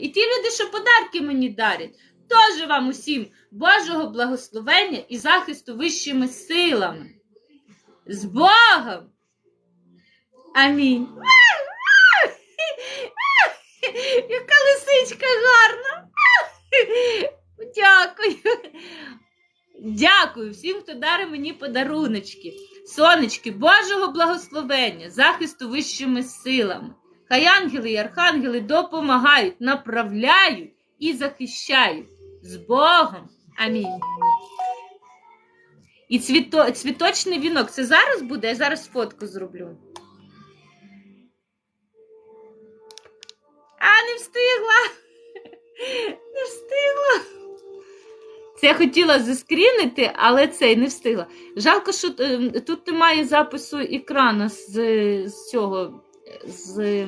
І ті люди, що подарки мені дарять, теж вам усім Божого благословення і захисту вищими силами. З Богом! Амінь. Яка лисичка гарна. Дякую. Дякую всім, хто дарить мені подаруночки. Сонечки, Божого благословення, захисту вищими силами. Хай ангели і архангели допомагають, направляють і захищають. З Богом. Амінь. І цвіто, цвіточний вінок. Це зараз буде? Я зараз фотку зроблю. А, не встигла. Не встигла. Це я хотіла заскрінити, але цей не встигла. Жалко, що е, тут немає запису екрана з, з цього. З...